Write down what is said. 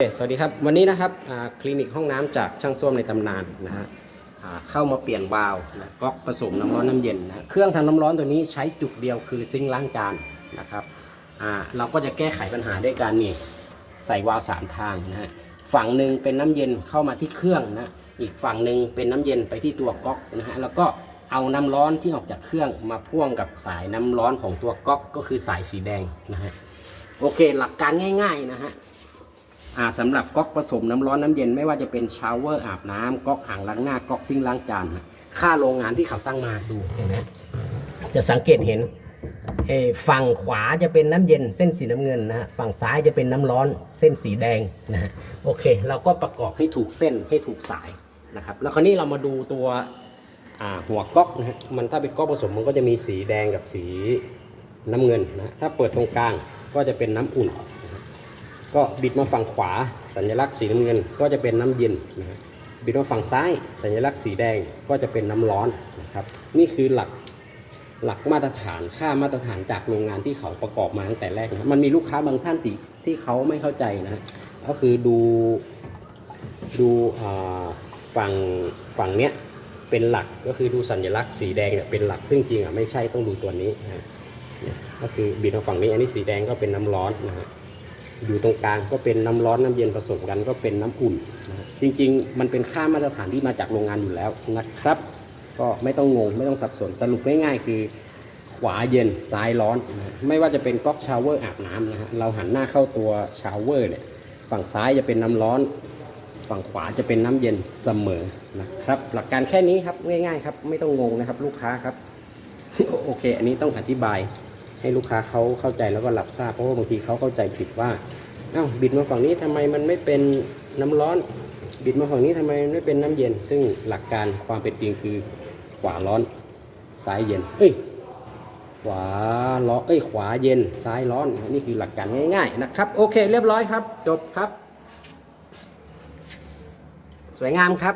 สวัสดีครับ วันนี้นะครับคลินิกห้องน้ำจากช่างส้วมในตำนานนะฮะเข้ามาเปลี่ยนวาล์วนะก๊อกผสมน้ำร้อนน้ำเย็นนะเครื่องทำน้ำร้อนตัวนี้ใช้จุดเดียวคือซิงค์ล้างจานนะครับเราก็จะแก้ไขปัญหาด้วยการนี่ใส่วาล์วสามทางนะฮะฝั่งหนึ่งเป็นน้ำเย็นเข้ามาที่เครื่องนะอีกฝั่งหนึ่งเป็นน้ำเย็นไปที่ตัวก๊อกนะฮะแล้วก็เอาน้ำร้อนที่ออกจากเครื่องมาพ่วงกับสายน้ำร้อนของตัวก๊อกก็คือสายสีแดงนะฮะโอเคหลักการง่าย ๆนะฮะ สำหรับก๊อกผสมน้ำร้อนน้ำเย็นไม่ว่าจะเป็นชาวเวอร์อาบน้ำก๊อกอ่างล้างหน้าก๊อกซิงล้างจานค่าโรงงานที่เขาตั้งมาดูเห็นไหมจะสังเกตเห็นฝั่งขวาจะเป็นน้ำเย็นเส้นสีน้ำเงินนะฮะฝั่งซ้ายจะเป็นน้ำร้อนเส้นสีแดงนะฮะโอเค เราก็ประกอบให้ถูกเส้นให้ถูกสายนะครับแล้วคราวนี้เรามาดูตัวหัวก๊อกนะฮะมันถ้าเป็นก๊อกผสมมันก็จะมีสีแดงกับสีน้ำเงินนะฮะถ้าเปิดตรงกลางก็จะเป็นน้ำอุ่น ก็บิดมาฝั่งขวา สัญลักษณ์สีน้ำเงินก็จะเป็นน้ำเย็นนะบิดมาฝั่งซ้าย สัญลักษณ์สีแดงก็จะเป็นน้ำร้อนนะครับ นี่คือหลักหลักมาตรฐานค่ามาตรฐานจากโรงงานที่เขาประกอบมาตั้งแต่แรกนะมันมีลูกค้าบางท่านที่ที่เขาไม่เข้าใจนะฮะก็คือดูดูฝั่งฝั่งเนี้ยเป็นหลักก็คือดูสัญลักษณ์สีแดงเนี่ยเป็นหลักซึ่งจริงอะไม่ใช่ต้องดูตัวนี้นะก็คือบิดมาฝั่งนี้อันนี้สีแดงก็เป็นน้ำร้อนนะฮะ อยู่ตรงกลางก็เป็นน้ำร้อนน้ำเย็นผสมกันก็เป็นน้ำอุ่นนะจริง ๆ มันเป็นค่ามาตรฐานที่มาจากโรงงานอยู่แล้วนะครับ ก็ไม่ต้องงงไม่ต้องสับสนสรุปง่ายๆ คือขวาเย็นซ้ายร้อนนะไม่ว่าจะเป็นก๊อกชาวเวอร์อาบน้ำนะฮะเราหันหน้าเข้าตัวชาวเวอร์เนี่ยฝั่งซ้ายจะเป็นน้ำร้อน ฝั่งขวาจะเป็นน้ำเย็นเสมอนะครับ หลักการแค่นี้ครับง่าย ๆ ครับไม่ต้องงงนะครับลูกค้าครับโอเค อันนี้ต้องอธิบาย ให้ลูกค้าเขาเข้าใจแล้วก็รับทราบเพราะว่าบางทีเขาเข้าใจผิดว่าอ้าวบิดมาฝั่งนี้ทำไมมันไม่เป็นน้ำร้อน บิดมาฝั่งนี้ทำไมไม่เป็นน้ำเย็น ซึ่งหลักการความเป็นจริงคือขวาร้อนซ้ายเย็นเอ้ยขวาร้อนเอ้ยขวาเย็นซ้ายร้อนนี่คือหลักการง่ายๆนะครับ โอเค เรียบร้อยครับ จบครับ สวยงามครับ